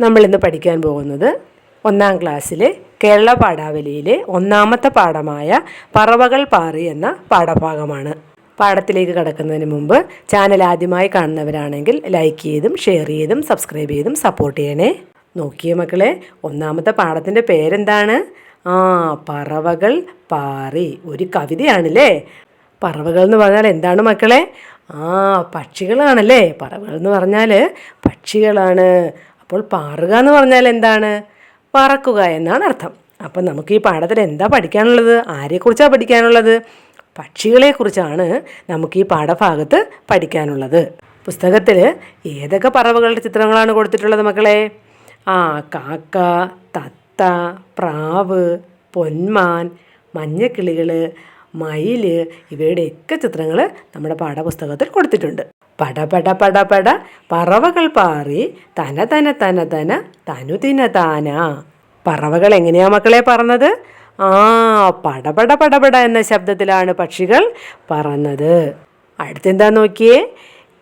നമ്മൾ ഇന്ന് പഠിക്കാൻ പോകുന്നത് ഒന്നാം ക്ലാസ്സിലെ കേരള പാഠാവലിയിലെ ഒന്നാമത്തെ പാഠമായ പറവകൾ പാറി എന്ന പാഠഭാഗമാണ്. പാഠത്തിലേക്ക് കടക്കുന്നതിന് മുമ്പ് ചാനൽ ആദ്യമായി കാണുന്നവരാണെങ്കിൽ ലൈക്ക് ചെയ്തും ഷെയർ ചെയ്തും സബ്സ്ക്രൈബ് ചെയ്തും സപ്പോർട്ട് ചെയ്യണേ. നോക്കിയ മക്കളെ ഒന്നാമത്തെ പാഠത്തിന്റെ പേരെന്താണ്? ആ പറവകൾ പാറി. ഒരു കവിതയാണല്ലേ? പറവകൾ എന്ന് പറഞ്ഞാൽ എന്താണ് മക്കളെ? ആ പക്ഷികളാണല്ലേ? പറവകൾ എന്ന് പറഞ്ഞാൽ പക്ഷികളാണ്. അപ്പോൾ പാറുക എന്ന് പറഞ്ഞാൽ എന്താണ്? പറക്കുക എന്നാണ് അർത്ഥം. അപ്പം നമുക്ക് ഈ പാഠത്തിൽ എന്താ പഠിക്കാനുള്ളത്? ആരെക്കുറിച്ചാണ് പഠിക്കാനുള്ളത്? പക്ഷികളെക്കുറിച്ചാണ് നമുക്ക് ഈ പാഠഭാഗത്ത് പഠിക്കാനുള്ളത്. പുസ്തകത്തിൽ ഏതൊക്കെ പറവകളുടെ ചിത്രങ്ങളാണ് കൊടുത്തിട്ടുള്ളത് മക്കളെ? ആ കാക്ക തത്ത പ്രാവ് പൊന്മാൻ മഞ്ഞക്കിളികൾ മയിൽ ഇവയുടെയൊക്കെ ചിത്രങ്ങൾ നമ്മുടെ പാഠപുസ്തകത്തിൽ കൊടുത്തിട്ടുണ്ട്. പട പട പട പട. പറവകൾ പാറി തന തന തന തന തനു തിന താന. പറവകൾ എങ്ങനെയാ മക്കളെ പറഞ്ഞത് ആ പടപട പടപട എന്ന ശബ്ദത്തിലാണ് പക്ഷികൾ പറന്നത്. അടുത്തെന്താ നോക്കിയേ?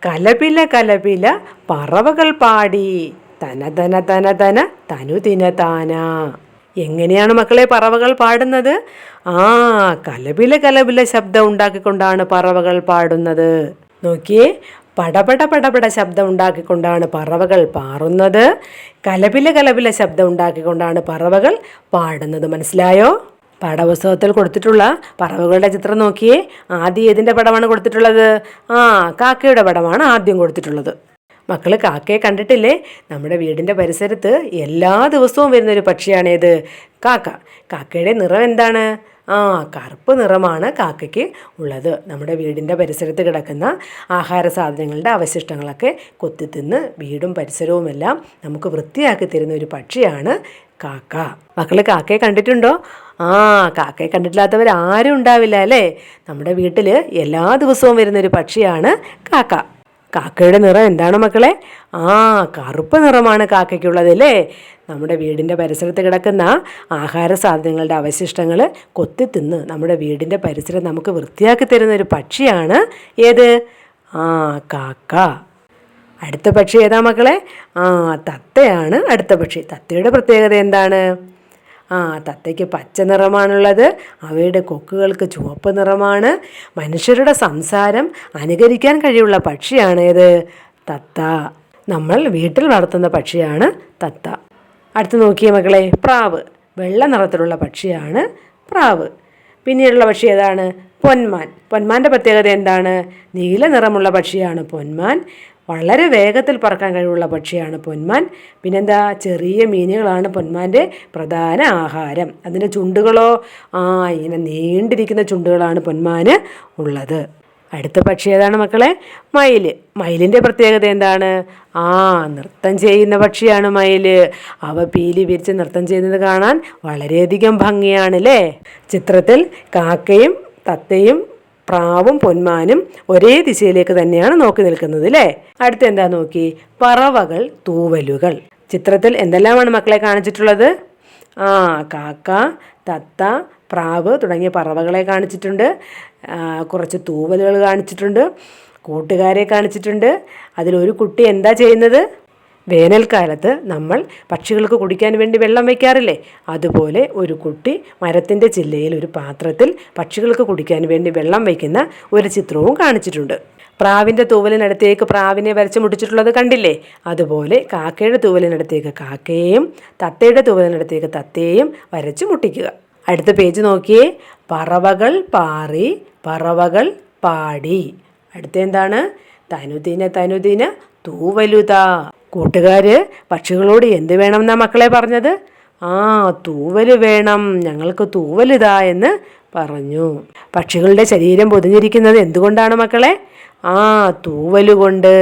കലപില കലപില പറവകൾ പാടി. തന തന തന തന തനു തിന താന. എങ്ങനെയാണ് മക്കളെ പറവകൾ പാടുന്നത്? ആ കലപില കലപില ശബ്ദം ഉണ്ടാക്കിക്കൊണ്ടാണ് പറവകൾ പാടുന്നത്. നോക്കിയേ പടപട പടപട ശബ്ദം ഉണ്ടാക്കിക്കൊണ്ടാണ് പറവകൾ പാറുന്നത്. കലപില കലപില ശബ്ദം ഉണ്ടാക്കിക്കൊണ്ടാണ് പറവകൾ പാടുന്നത്. മനസ്സിലായോ? പാഠപുസ്തകത്തിൽ കൊടുത്തിട്ടുള്ള പറവകളുടെ ചിത്രം നോക്കിയേ. ആദ്യം ഏതിന്റെ പടമാണ് കൊടുത്തിട്ടുള്ളത്? ആ കാക്കയുടെ പടമാണ് ആദ്യം കൊടുത്തിട്ടുള്ളത്. മക്കൾ കാക്കയെ കണ്ടിട്ടില്ലേ? നമ്മുടെ വീടിന്റെ പരിസരത്ത് എല്ലാ ദിവസവും വരുന്നൊരു പക്ഷിയാണേത്. കാക്ക കാക്കയുടെ നിറം എന്താണ്? ആ കറുപ്പ് നിറമാണ് കാക്കയ്ക്ക് ഉള്ളത്. നമ്മുടെ വീടിന്റെ പരിസരത്ത് കിടക്കുന്ന ആഹാര സാധനങ്ങളുടെ അവശിഷ്ടങ്ങളൊക്കെ കൊത്തിത്തിന്ന് വീടും പരിസരവുമെല്ലാം നമുക്ക് വൃത്തിയാക്കി തരുന്ന ഒരു പക്ഷിയാണ് കാക്ക. മക്കൾ കാക്കയെ കണ്ടിട്ടുണ്ടോ? ആ കാക്കയെ കണ്ടിട്ടില്ലാത്തവർ ആരും ഉണ്ടാവില്ല അല്ലേ? നമ്മുടെ വീട്ടിൽ എല്ലാ ദിവസവും വരുന്നൊരു പക്ഷിയാണ് കാക്ക. കാക്കയുടെ നിറം എന്താണ് മക്കളെ? ആ കറുപ്പ് നിറമാണ് കാക്കയ്ക്കുള്ളത് അല്ലേ? നമ്മുടെ വീടിന്റെ പരിസരത്ത് കിടക്കുന്ന ആഹാര സാധനങ്ങളുടെ അവശിഷ്ടങ്ങൾ കൊത്തി തിന്ന് നമ്മുടെ വീടിന്റെ പരിസരം നമുക്ക് വൃത്തിയാക്കി തരുന്ന ഒരു പക്ഷിയാണ് ഏത്? ആ കാക്ക. അടുത്ത പക്ഷി ഏതാ മക്കളെ? ആ തത്തയാണ് അടുത്ത പക്ഷി. തത്തയുടെ പ്രത്യേകത എന്താണ്? ആ തത്തയ്ക്ക് പച്ച നിറമാണുള്ളത്. അവയുടെ കൊക്കുകൾക്ക് ചുവപ്പ് നിറമാണ്. മനുഷ്യരുടെ സംസാരം അനുകരിക്കാൻ കഴിയുള്ള പക്ഷിയാണ് ഏത് തത്ത. നമ്മൾ വീട്ടിൽ വളർത്തുന്ന പക്ഷിയാണ് തത്ത. അടുത്ത് നോക്കിയ മക്കളെ പ്രാവ്. വെള്ള നിറത്തിലുള്ള പക്ഷിയാണ് പ്രാവ്. പിന്നീടുള്ള പക്ഷി ഏതാണ്? പൊന്മാൻ. പൊന്മാന്റെ പ്രത്യേകത എന്താണ്? നീല നിറമുള്ള പക്ഷിയാണ് പൊന്മാൻ. വളരെ വേഗത്തിൽ പറക്കാൻ കഴിവുള്ള പക്ഷിയാണ് പൊന്മാൻ. പിന്നെന്താ? ചെറിയ മീനുകളാണ് പൊന്മാന്റെ പ്രധാന ആഹാരം. അതിന്റെ ചുണ്ടുകളോ ആ ഇങ്ങനെ നീണ്ടിരിക്കുന്ന ചുണ്ടുകളാണ് പൊന്മാന് ഉള്ളത്. അടുത്ത പക്ഷി ഏതാണ് മക്കളെ? മയിൽ മയിലിന്റെ പ്രത്യേകത എന്താണ്? ആ നൃത്തം ചെയ്യുന്ന പക്ഷിയാണ് മയിൽ അവ പീലി വിരിച്ച് നൃത്തം ചെയ്യുന്നത് കാണാൻ വളരെയധികം ഭംഗിയാണ് അല്ലേ? ചിത്രത്തിൽ കാക്കയും തത്തയും പ്രാവും പൊന്മാനും ഒരേ ദിശയിലേക്ക് തന്നെയാണ് നോക്കി നിൽക്കുന്നത് അല്ലേ അടുത്ത എന്താ നോക്കി? പറവകൾ തൂവലുകൾ. ചിത്രത്തിൽ എന്തെല്ലാമാണ് മക്കളെ കാണിച്ചിട്ടുള്ളത്? ആ കാക്ക തത്ത പ്രാവ് തുടങ്ങിയ പറവകളെ കാണിച്ചിട്ടുണ്ട്. കുറച്ച് തൂവലുകൾ കാണിച്ചിട്ടുണ്ട്. കൂട്ടുകാരെ കാണിച്ചിട്ടുണ്ട്. അതിലൊരു കുട്ടി എന്താ ചെയ്യുന്നത്? വേനൽക്കാലത്ത് നമ്മൾ പക്ഷികൾക്ക് കുടിക്കാൻ വേണ്ടി വെള്ളം വയ്ക്കാറില്ലേ? അതുപോലെ ഒരു കുട്ടി മരത്തിന്റെ ചില്ലയിൽ ഒരു പാത്രത്തിൽ പക്ഷികൾക്ക് കുടിക്കാൻ വേണ്ടി വെള്ളം വയ്ക്കുന്ന ഒരു ചിത്രവും കാണിച്ചിട്ടുണ്ട്. പ്രാവിന്റെ തൂവലിനടുത്തേക്ക് പ്രാവിനെ വരച്ച് മുടിച്ചിട്ടുള്ളത് കണ്ടില്ലേ? അതുപോലെ കാക്കയുടെ തൂവലിനടുത്തേക്ക് കാക്കയെയും തത്തയുടെ തൂവലിനടുത്തേക്ക് തത്തയെയും വരച്ച് മുട്ടിക്കുക. അടുത്ത പേജ് നോക്കിയേ. പറവകൾ പാറി പറവകൾ പാടി. അടുത്ത എന്താണ്? തനുദിന തനുദിന തൂവലുത. കൂട്ടുകാര് പക്ഷികളോട് എന്ത് വേണം എന്നാ മക്കളെ പറഞ്ഞത്? ആ തൂവൽ വേണം. ഞങ്ങൾക്ക് തൂവലിതാ എന്ന് പറഞ്ഞു. പക്ഷികളുടെ ശരീരം പൊതിഞ്ഞിരിക്കുന്നത് എന്തുകൊണ്ടാണ് മക്കളെ? ആ തൂവലുകൊണ്ട്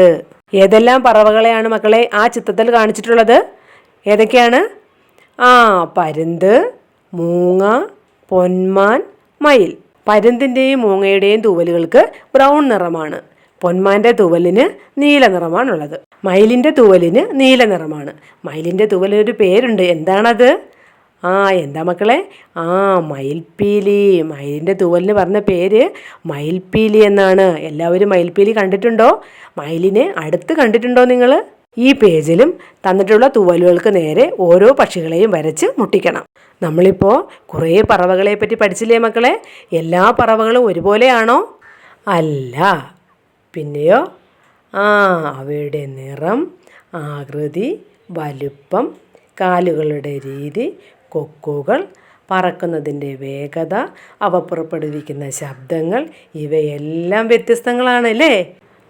ഏതെല്ലാം പറവകളെയാണ് മക്കളെ ആ ചിത്രത്തിൽ കാണിച്ചിട്ടുള്ളത്? ഏതൊക്കെയാണ്? ആ പരുന്ത് മൂങ്ങ പൊന്മാൻ മയിൽ. പരുന്തിന്റെയും മൂങ്ങയുടെയും തൂവലുകൾക്ക് ബ്രൗൺ നിറമാണ്. പൊന്മാന്റെ തൂവലിന് നീല നിറമാണുള്ളത്. മയിലിന്റെ തൂവലിന് നീല നിറമാണ്. മയിലിന്റെ തൂവലിന് ഒരു പേരുണ്ട്. എന്താണത്? ആ എന്താ മക്കളെ? ആ മയിൽപ്പീലി. മയിലിന്റെ തൂവലിന് പറഞ്ഞ പേര് മയിൽപ്പീലി എന്നാണ്. എല്ലാവരും മയിൽപ്പീലി കണ്ടിട്ടുണ്ടോ? മയിലിനെ അടുത്ത് കണ്ടിട്ടുണ്ടോ നിങ്ങൾ ഈ പേജിലും തന്നിട്ടുള്ള തൂവലുകൾക്ക് നേരെ ഓരോ പക്ഷികളെയും വരച്ച് മുട്ടിക്കണം. നമ്മളിപ്പോൾ കുറേ പറവകളെ പറ്റി പഠിച്ചില്ലേ മക്കളെ? എല്ലാ പറവകളും ഒരുപോലെയാണോ? അല്ല. പിന്നെയോ? ആ അവയുടെ നിറം ആകൃതി വലുപ്പം കാലുകളുടെ രീതി കൊക്കുകൾ പറക്കുന്നതിന്റെ വേഗത അവ പുറപ്പെടുവിക്കുന്ന ശബ്ദങ്ങൾ ഇവയെല്ലാം വ്യത്യസ്തങ്ങളാണ് അല്ലേ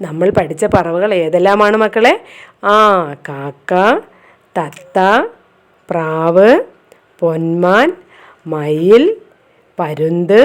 നമ്മൾ പഠിച്ച പറവകൾ ഏതെല്ലാമാണ് മക്കളെ? ആ കാക്ക തത്ത പ്രാവ് പൊന്മാൻ മയിൽ പരുന്ത്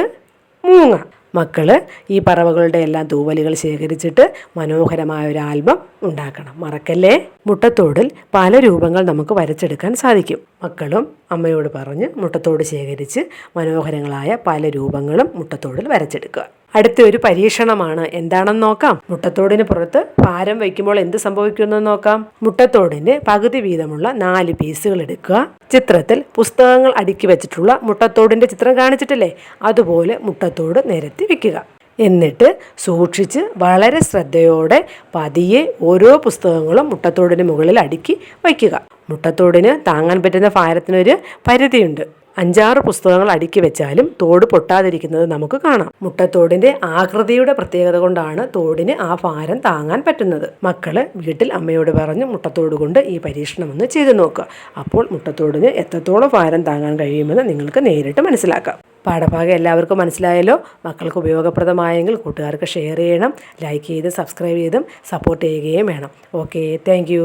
മൂങ്ങ. മക്കൾ ഈ പറവകളുടെ എല്ലാം തൂവലുകൾ ശേഖരിച്ചിട്ട് മനോഹരമായ ഒരു ആൽബം ഉണ്ടാക്കണം. മറക്കല്ലേ? മുട്ടത്തോടിൽ പല രൂപങ്ങൾ നമുക്ക് വരച്ചെടുക്കാൻ സാധിക്കും. മക്കളും അമ്മയോട് പറഞ്ഞ് മുട്ടത്തോട് ശേഖരിച്ച് മനോഹരങ്ങളായ പല രൂപങ്ങളും മുട്ടത്തോടിൽ വരച്ചെടുക്കുക. അടുത്ത ഒരു പരീക്ഷണമാണ്. എന്താണെന്ന് നോക്കാം. മുട്ടത്തോടിന് പുറത്ത് ഭാരം വയ്ക്കുമ്പോൾ എന്ത് സംഭവിക്കുമെന്ന് നോക്കാം. മുട്ടത്തോടിന്റെ പകുതി വീതമുള്ള നാല് പീസുകൾ എടുക്കുക. ചിത്രത്തിൽ പുസ്തകങ്ങൾ അടുക്കി വെച്ചിട്ടുള്ള മുട്ടത്തോടിന്റെ ചിത്രം കാണിച്ചിട്ടില്ലേ? അതുപോലെ മുട്ടത്തോട് നിരത്തി വെക്കുക. എന്നിട്ട് സൂക്ഷിച്ച് വളരെ ശ്രദ്ധയോടെ പതിയെ ഓരോ പുസ്തകങ്ങളും മുട്ടത്തോടിന് മുകളിൽ അടുക്കി വയ്ക്കുക. മുട്ടത്തോടിന് താങ്ങാൻ പറ്റുന്ന ഭാരത്തിനൊരു പരിധിയുണ്ട്. അഞ്ചാറ് പുസ്തകങ്ങൾ അടുക്കി വെച്ചാലും തോട് പൊട്ടാതിരിക്കുന്നത് നമുക്ക് കാണാം. മുട്ടത്തോടിന്റെ ആകൃതിയുടെ പ്രത്യേകത കൊണ്ടാണ് തോടിന് ആ ഭാരം താങ്ങാൻ പറ്റുന്നത്. മക്കൾ വീട്ടിൽ അമ്മയോട് പറഞ്ഞ് മുട്ടത്തോട് കൊണ്ട് ഈ പരീക്ഷണം ഒന്ന് ചെയ്തു നോക്കുക അപ്പോൾ മുട്ടത്തോടിന് എത്രത്തോളം ഭാരം താങ്ങാൻ കഴിയുമെന്ന് നിങ്ങൾക്ക് നേരിട്ട് മനസ്സിലാക്കാം. പാഠഭാഗം എല്ലാവർക്കും മനസ്സിലായല്ലോ? മക്കൾക്ക് ഉപയോഗപ്രദമായെങ്കിൽ കൂട്ടുകാർക്ക് ഷെയർ ചെയ്യണം ലൈക്ക് ചെയ്ത് സബ്സ്ക്രൈബ് ചെയ്തും സപ്പോർട്ട് ചെയ്യുകയും വേണം. Okay thank